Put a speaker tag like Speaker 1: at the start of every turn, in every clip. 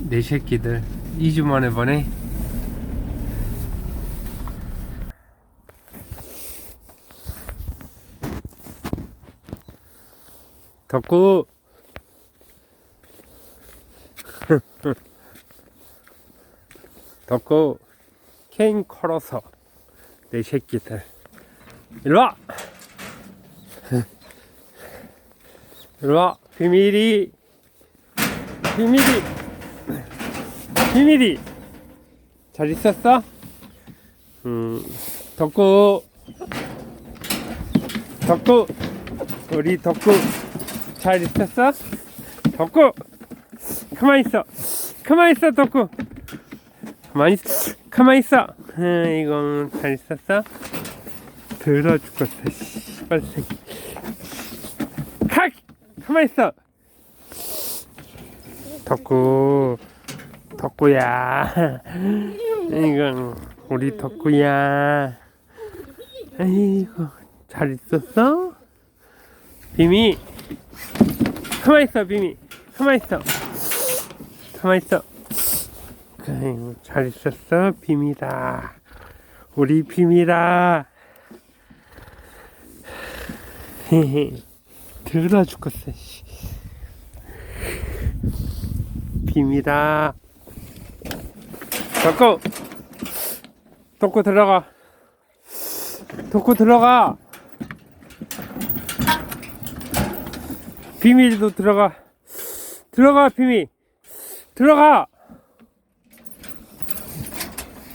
Speaker 1: 내 새끼들. 2주 만에 보네. 덕구. 덕구. 케인 걸어서. 내 새끼들. 일로와. 일로와. 비밀이. 비밀이 비밀이 잘 있었어? 음 덕구. 덕구. 우리 덕구 잘 있었어? 덕구. 가만 있어. 가만 있어 덕구. 가만 있어 가만 있어. 이거 잘 있었어? 들어 죽겠어 씨발 새끼 칵 가만 있어 덕구. 덕구야. 이거 우리 덕구야. 아이고 잘 있었어? 비미. 가만 있어 비미. 가만 있어. 가만 있어. 아이고 잘 있었어 비미다 우리 비미다 들어 죽겠어 씨. 비밀아 덕구! 덕구 들어가. 덕구 들어가. 비밀도 들어가. 들어가 비밀. 들어가!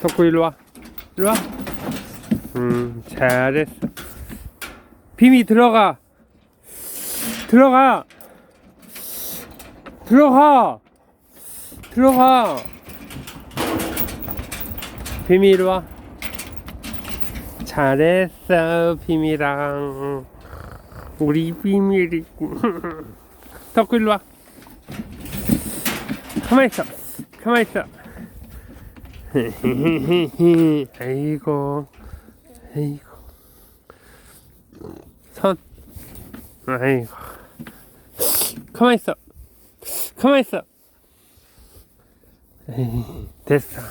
Speaker 1: 덕구 일로와. 일로와. 음 잘했어. 비밀 들어가. 들어가. 들어가 들어가. 비밀 이리 와. 잘했어 비밀랑. 우리 비밀이. 덕구 일로 와. 가만히 있어. 가만히 있어. 아이고 아이고. 손 아이고. 가만히 있어. 가만히 있어 에이, 됐어